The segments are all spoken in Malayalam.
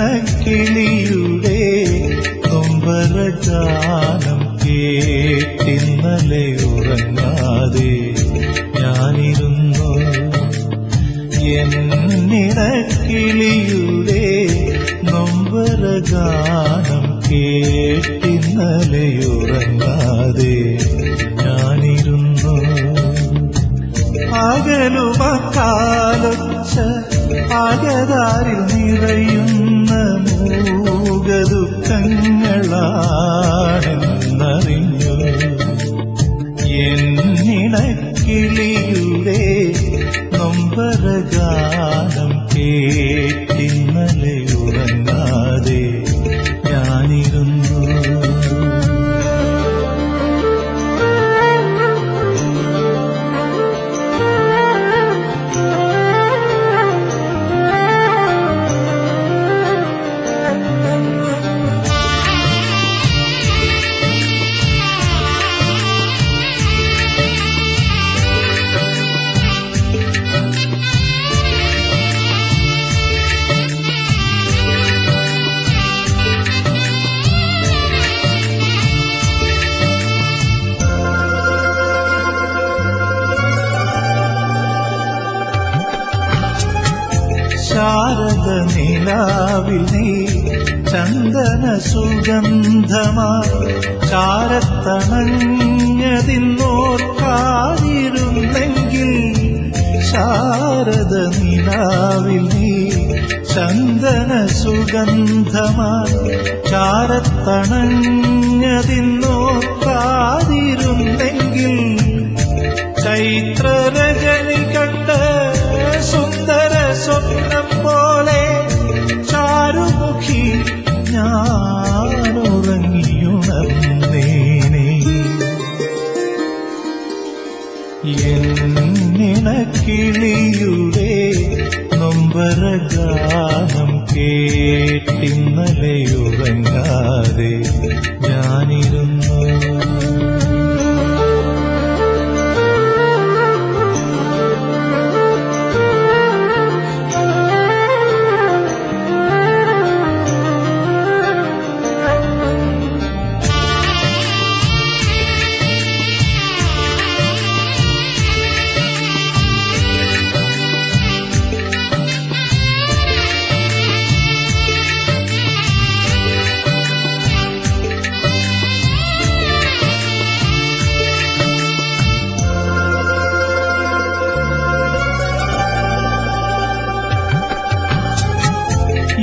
എന്നിണക്കിളിയുടെ കൊമ്പരജാനം കേട്ടിന്നലെ ഉറങ്ങാതെ ഞാനിരുന്നു. എന്നിടക്കിളിയുടെ നൊമ്പരഗാനം കേട്ടിന്നലെയുറങ്ങാതെ ഞാനിരുന്നു. അകലുമക്കാലൊച്ച അകതാരിൽ നിറയുന്ന நீ ശാരദ നിലാവിൽ നീ ചന്ദന സുഗന്ധമാ ചാരത്തണഞ്ഞതിന്നോർക്കാതിരുന്നെങ്കിൽ ശാരദ നിലാവിൽ നീ ചന്ദന സുഗന്ധമാ ചാരത്തണഞ്ഞതിന്നോർക്കാതിരുന്നെങ്കിൽ ചൈത്രരജനി എന്നിണക്കിളിയുടെ നൊമ്പരഗാനം കേട്ടിന്നലെയുറങ്ങാതെ ഞാനിരുന്നു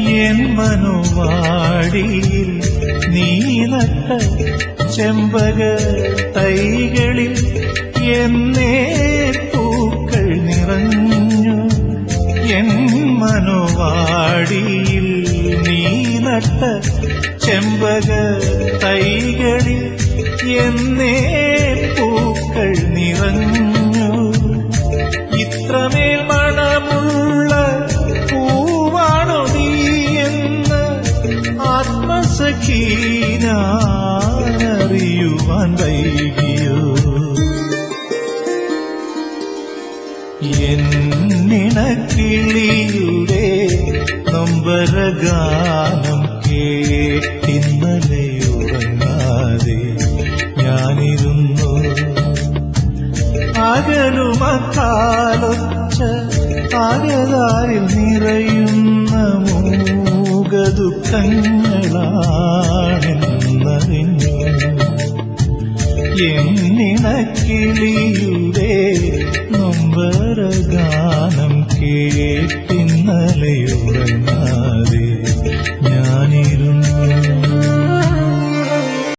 എൻ മനോവാടിയിൽ നീ നട്ട ചെമ്പക തൈകളിൽ എന്നേ പൂക്കൾ നിറഞ്ഞു. എൻ മനോവാടിയിൽ നീ നട്ട ചെമ്പക തൈകളിൽ എന്നേ ആത്മസഖീനാനറിയുവാൻ വൈകിയോ? എന്നിണക്കിളിയുടെ നൊമ്പരഗാനം കേട്ടിന്നലെയുറങ്ങാതെ ഞാനിരുന്നു. അകലുമക്കാലൊച്ച അകതാരിൽ നിറയുന്ന മൂകദുഃഖങ്ങളാണെന്നറിഞ്ഞു എന്നിണക്കിളിയുടെ നൊമ്പരഗാനം കേട്ടിന്നലെയുറങ്ങ